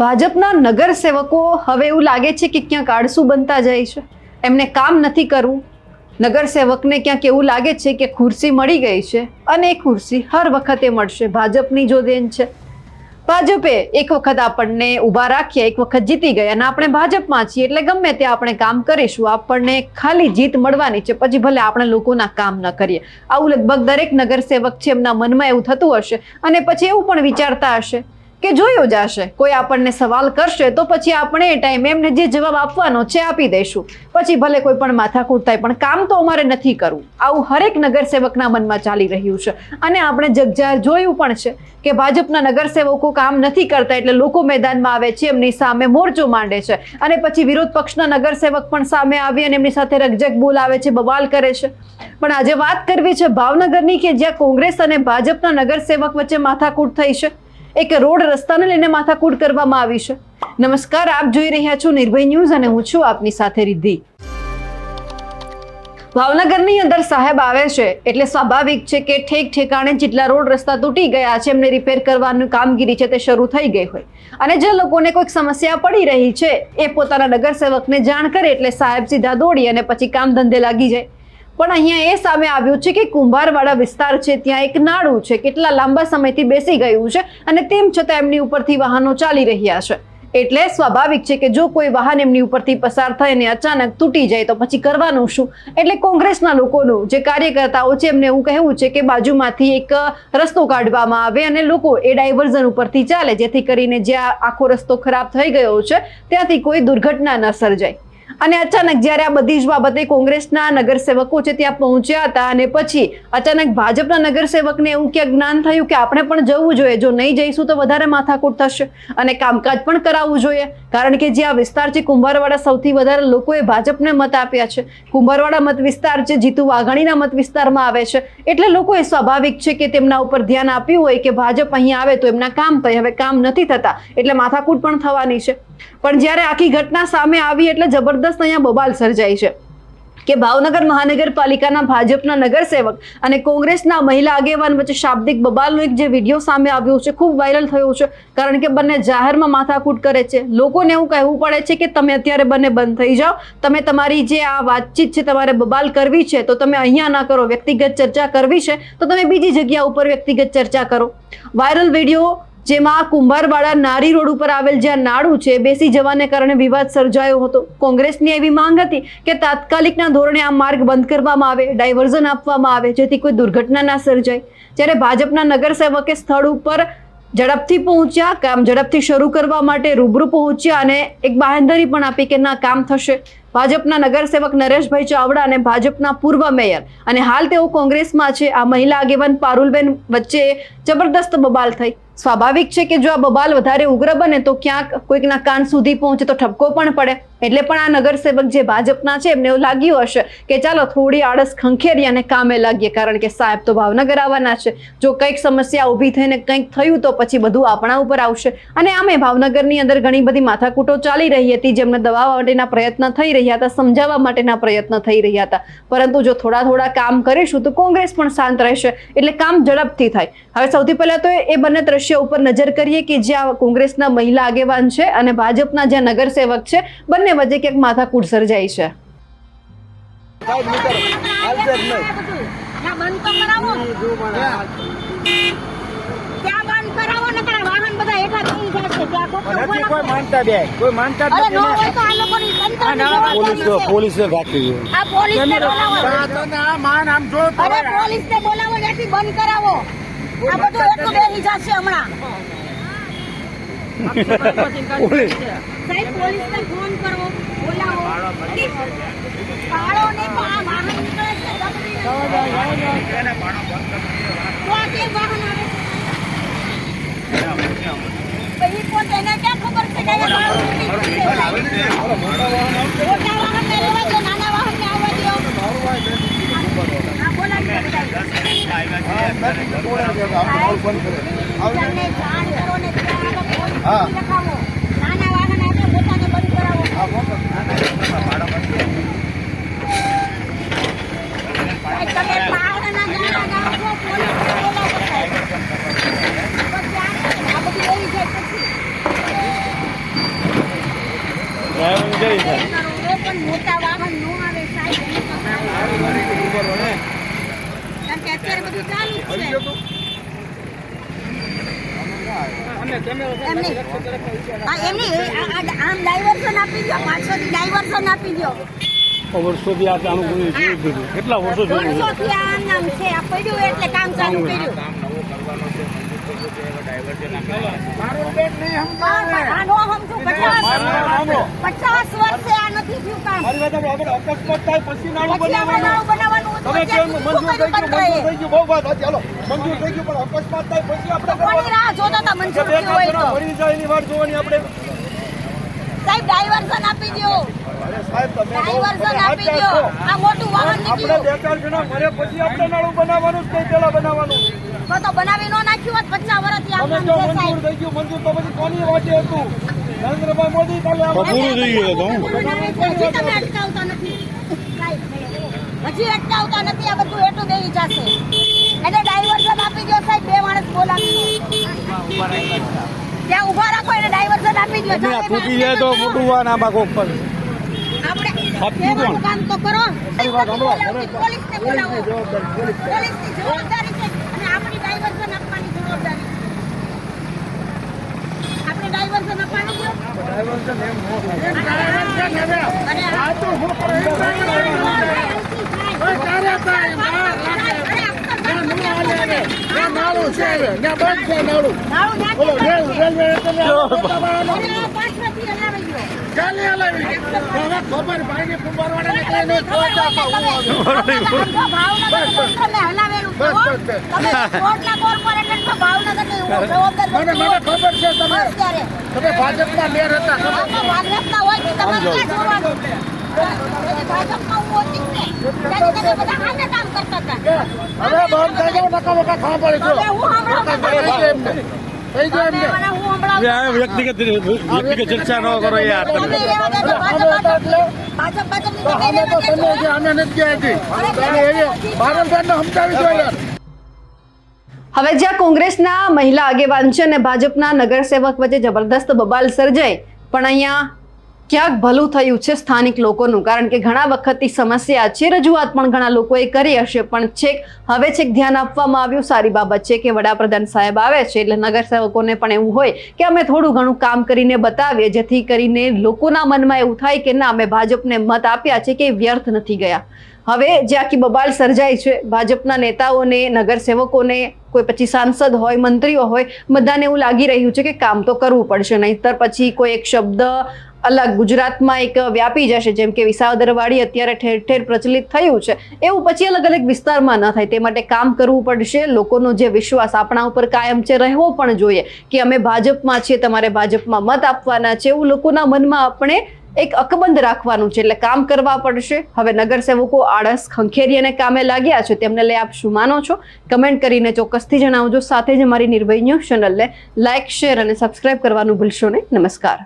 ભાજપના નગરસેવકો હવે એવું લાગે છે કે ક્યાંક આળસુ બનતા જાય છે. એમને કામ નથી કરવું. નગરસેવકને ક્યાંક એવું લાગે છે કે ખુરશી મળી ગઈ છે અને એ ખુરશી હર વખતે મળશે. ભાજપની જો દેન છે. ભાજપે એક વખત આપણને ઊભા રાખ્યા, એક વખત જીતી ગયા અને આપણે ભાજપમાં છીએ એટલે ગમે તે આપણે કામ કરીશું. આપણને ખાલી જીત મળવાની છે, પછી ભલે આપણે લોકોના કામ ન કરીએ. આવું લગભગ દરેક નગરસેવક છે, એમના મનમાં એવું થતું હશે અને પછી એવું પણ વિચારતા હશે. કે જોયું જશે. કોઈ આપણને સવાલ કરશે તો પછી આપણે એ ટાઈમે એમને જે જવાબ આપવાનો છે આપી દઈશું. પછી ભલે કોઈ પણ માથાકૂટ થાય, પણ કામ તો અમારે નથી કરવું. આવું હરેક નગરસેવકના મનમાં ચાલી રહ્યું છે. અને આપણે જગજાહેર જોયું પણ છે કે ભાજપના નગરસેવકો કામ નથી કરતા એટલે લોકો મેદાનમાં આવે છે, એમની સામે મોરચો માંડે છે. અને પછી વિરોધ પક્ષના નગરસેવક પણ સામે આવી અને એમની સાથે રગજગ બોલાવે છે, બવાલ કરે છે. પણ આજે વાત કરવી છે ભાવનગરની કે જ્યાં કોંગ્રેસ અને ભાજપના નગરસેવક વચ્ચે માથાકૂટ થઈ છે? એક રોડ રસ્તાને લઈને માથાકૂટ કરવામાં આવી છે. નમસ્કાર, આપ જોઈ રહ્યા છો નિર્ભય ન્યૂઝ અને હું છું આપની સાથે રિદ્ધિ. ભાવનગરની અંદર સાહેબ આવે છે, એટલે સ્વાભાવિક છે કે ઠેક ઠેકાણે જેટલા રોડ રસ્તા તૂટી ગયા છે, એમને રિપેર કરવાનું કામગીરી છે તે શરૂ થઈ ગઈ હોય. અને જે લોકોને કોઈક સમસ્યા પડી રહી છે, એ પોતાના નગરસેવકને જાણ કરે, એટલે સાહેબ સીધા દોડી અને પછી કામ ધંધે લાગી જાય. પણ અહીંયા એ સામે આવ્યું છે કે કુંભારવાડા વિસ્તાર છે, ત્યાં એક નાળું છે, કેટલા લાંબા સમયથી બેસી ગયું છે અને તેમ છતાં એમની ઉપરથી વાહનો ચાલી રહ્યા છે. એટલે સ્વાભાવિક છે કે જો કોઈ વાહન એમની ઉપરથી પસાર થાય અને અચાનક તૂટી જાય તો પછી કરવાનું શું? એટલે કોંગ્રેસના લોકોનું જે કાર્યકર્તાઓ છે, એમને એવું કહેવું છે કે બાજુમાંથી એક રસ્તો કાઢવામાં આવે અને લોકો એ ડાયવર્ઝન ઉપરથી ચાલે, જેથી કરીને જ્યાં આખો રસ્તો ખરાબ થઈ ગયો છે, ત્યાંથી કોઈ દુર્ઘટના ન સર્જાય. અને અચાનક જ્યારે આ બધી જ બાબતે કોંગ્રેસના નગરસેવકો છે ત્યાં પહોંચ્યા હતા અને પછી અચાનક ભાજપના નગરસેવકને એવું ક્યાંક જ્ઞાન થયું કે આપણે પણ જવું જોઈએ, જો નહીં જઈશું તો વધારે માથાકૂટ થશે અને કામકાજ પણ કરાવવું જોઈએ. કારણ કે જે આ વિસ્તાર છે કુંભારવાડા સૌથી વધારે લોકોએ ભાજપને મત આપ્યા છે. કુંભારવાડા મત વિસ્તાર છે, જીતુ વાઘાણીના મત વિસ્તારમાં આવે છે. એટલે લોકોએ સ્વાભાવિક છે કે તેમના ઉપર ધ્યાન આપ્યું હોય કે ભાજપ અહીંયા આવે તો એમના કામ થાય, હવે કામ નથી થતા, એટલે માથાકૂટ પણ થવાની છે. પણ જ્યારે આખી ઘટના સામે આવી એટલે જબરદસ્ત અહીંયા બબાલ સર્જાઈ છે કે ભાવનગર મહાનગરપાલિકાના ભાજપના નગરસેવક અને કોંગ્રેસના મહિલા આગેવાન વચ્ચે શાબ્દિક બબાલનો એક જે વીડિયો સામે આવ્યો છે, ખૂબ વાયરલ થયો છે, કારણ કે બંને જાહેરમાં માથાકૂટ કરે છે. લોકોને એવું કહેવું પડે છે કે તમે અત્યારે બંને બંધ થઈ જાઓ. તમે તમારી જે આ વાતચીત છે, તમારે બબાલ કરવી છે, તો તમે અહીંયા ના કરો, વ્યક્તિગત ચર્ચા કરવી છે, તો તમે બીજી જગ્યા ઉપર વ્યક્તિગત ચર્ચા કરો. વાયરલ વીડિયો જેમાં કુંભારવાડા નારી રોડ ઉપર આવેલ જ્યાં નાડું છે, બેસી જવાને કારણે વિવાદ સર્જાયો હતો. કોંગ્રેસની એવી માંગ હતી કે તાત્કાલિકના ધોરણે આ માર્ગ બંધ કરવામાં આવે, ડાયવર્ઝન આપવામાં આવે, જેથી કોઈ દુર્ઘટના ના સર્જાય. જ્યારે ભાજપના નગરસેવકે સ્થળ ઉપર ઝડપથી પહોંચ્યા, કામ ઝડપથી શરૂ કરવા માટે રૂબરૂ પહોંચ્યા અને એક બાહેંધરી પણ આપી કે ના, કામ થશે. ભાજપના નગરસેવક નરેશભાઈ ચાવડા અને ભાજપના પૂર્વ મેયર. અને હાલ તેઓ કોંગ્રેસમાં છે. આ મહિલા આગેવાન પારુલબેન વચ્ચે જબરદસ્ત બબાલ થઈ. સ્વાભાવિક છે કે જો આ બબાલ વધારે ઉગ્ર બને તો ક્યાંક કોઈકના કાન સુધી પહોંચે તો ઠપકો પણ પડે. એટલે પણ આ નગરસેવક જે ભાજપના છે, એમને એવું લાગ્યું હશે કે ચાલો થોડી આળસ ખંખેરી અને કામે લાગીએ. કારણ કે સાહેબ તો ભાવનગર આવવાના છે. જો કંઈક સમસ્યા ઊભી થઈને કંઈક થયું તો પછી બધું આપણા ઉપર આવશે. અને આમે ભાવનગરની અંદર ઘણી બધી માથાકૂટો ચાલી રહી હતી, જેમને દવા માટેના પ્રયત્ન થઈ રહ્યા હતા સમજાવવા માટેના પ્રયત્ન થઈ રહ્યા હતા. પરંતુ જો થોડા થોડા કામ કરીશું તો કોંગ્રેસ પણ શાંત રહેશે એટલે કામ ઝડપથી થાય. હવે સૌથી પહેલા તો એ બંને દ્રશ્ય ઉપર નજર કરીએ કે જ્યાં કોંગ્રેસના મહિલા આગેવાન છે અને ભાજપના જ્યાં નગરસેવક છે બંને વચ્ચે ક્યાંક માથાકૂટ સર્જાઈ છે. બંધ તો કરાવો ત્યાં બંધ કરાવો નકર આ વાહન બધા હેઠા થઈ જશે ત્યાં ખોટું નથી કોઈ બોલાવો. માનતા બે કોઈ માનતા જ અરે ન. પોલીસે રાખી આ પોલીસને બોલાવો. આ તો ના, માન આમ જો તો અરે બોલાવો ત્યાંથી બંધ કરાવો. આ બધું એટલું બેસી જશે હમણાં. સાહેબ ફોન બોલાવો. ને વાહન નીકળે છે? તો ઈ પોતે એને ક્યાં ખબર છે કે અહીંયા વાહન નીકળે છે, સાહેબ? મોટા વાહનને રહેવા દો, નાના વાહનને આવવા દો. હા, બોલાવી દો બધાને. તમને જાણ કરો ને ત્યાં આગળ પોલીસ હા. લખાવો. નાના વાહન આપણે પોતાને બંધ કરાવો સાહેબ, તમે પાવડાના ગાળા ગાઓ છો, પોલીસને બોલાવો, સાહેબ. તો ક્યાં છે? આ બધું એવી છે પછી. સાહેબ જઈ એ કરો, એ પણ મોટા વાહન નો આવે સાહેબ એની તો સાહેબ. કારણ કે અત્યારે બધું ચાલુ જ છે એમની. હા એમની આમ ડાયવર્ઝન આપી દો પાછળથી ડાયવર્ઝન આપી દો વર્ષોથી આ બધું. કેટલા વર્ષો વર્ષોથી આ નામ છે આ પડ્યું એટલે કામ ચાલુ કર્યું. પચાસ પચાસ વર્ષે આ નથી થયું કામ. મારી વાત આપણે આપણે અકસ્માત થાય પછી નાણું બનાવવાનું. સાહેબ ડાયવર્ઝન આપી દો અરે સાહેબ તમે બહુ ડાયવર્ઝન આપી દો આ મોટું વાહન આપણે બે ચાર જણા મરે પછી આપણે નાણું બનાવવાનું જ પેલા બનાવવાનું. તો તો બનાવી નો નાખ્યું હોત પચાસ વર્ષથી નામ મંજૂર થઈ ગયું મંજૂર તો પછી કોની વાટે હતું? નરેન્દ્રભાઈ મોદી કાલે પૂરું થઈ ગયું તમે અટકાવતા નથી. હજી અટકાવતા નથી આ બધું એટલું દેવી જશે. એટલે ડાયવર્ઝન આપી દો સાહેબ બે માણસ બોલાવી ત્યાં ઊભા રાખો એને ડાયવર્ઝન આપી દો તૂટી જાય તો મોટું વાન આ બાકો ઉપર આપણે આપી કામ તો કરો. પોલીસને બોલાવો. પોલીસની જવાબદારી છે અને આપણી ડાયવર્ઝન આપવાની જવાબદારી આપણે ડાયવર્ઝન આપવાનું છે અરે આ તો હું તમે ભાજપના મેયર હતા ભાજપના હોય તો તમારે ક્યાં જોવાનું ભાજપમાં હું હોતી જ ને ત્યારે તમે બધા આને કામ કરતા હતા હવે બંધ થઈ જાવ નકા નકા ખાવા પડે છો હવે હું થઈ ગયો એમને થઈ ગયો એમને મને વ્યક્તિગત વ્યક્તિગત ચર્ચા ન કરો યાર. અમે તો અમે નથી ગયા હતી સમજાવી દો યાર. હવે જ્યાં કોંગ્રેસના મહિલા આગેવાન છે અને ભાજપના નગરસેવક વચ્ચે જબરદસ્ત બબાલ સર્જાઈ પણ અહીંયા ક્યાંક ભલું થયું છે સ્થાનિક લોકોનું, કારણ કે ઘણા વખતથી સમસ્યા છે, રજૂઆત પણ ઘણા લોકોએ કરી હશે, પણ છેક હવે છેક ધ્યાન આપવામાં આવ્યું. સારી બાબત છે કે વડાપ્રધાન સાહેબ આવે છે એટલે નગરસેવકોને પણ એવું હોય કે અમે થોડું ઘણું કામ કરીને બતાવીએ, જેથી કરીને લોકોના મનમાં એવું થાય કે ના, અમે ભાજપને મત આપ્યા છે કે વ્યર્થ નથી ગયા. હવે જે આખી બબાલ સર્જાઈ છે, ભાજપના નેતાઓને, નગરસેવકોને, કોઈ પછી સાંસદ હોય, મંત્રીઓ હોય, બધાને એવું લાગી રહ્યું છે કે કામ તો કરવું પડશે. નહીતર પછી કોઈ એક શબ્દ અલગ ગુજરાતમાં એક વ્યાપી જશે, જેમ કે વિસાવદરવાડી અત્યારે ઠેર ઠેર પ્રચલિત થયું છે. એવું પછી અલગ અલગ વિસ્તારમાં ન થાય. તે માટે કામ કરવું પડશે. લોકોનો જે વિશ્વાસ આપણા ઉપર કાયમ છે, રહેવો પણ જોઈએ કે અમે ભાજપમાં છીએ, તમારે ભાજપમાં મત આપવાના છે. એવું લોકોના મનમાં આપણે એક અકબંધ રાખવાનું છે. એટલે કામ કરવા પડશે. હવે નગરસેવકો આળસ ખંખેરી અને કામે લાગ્યા છે. તેમને લઈ આપ શું માનો છો? કમેન્ટ કરીને ચોક્કસથી જણાવજો. સાથે જ અમારી નિર્ભય ન્યૂઝ ચેનલને લાઇક શેર અને સબસ્ક્રાઇબ કરવાનું ભૂલશો નહીં. નમસ્કાર.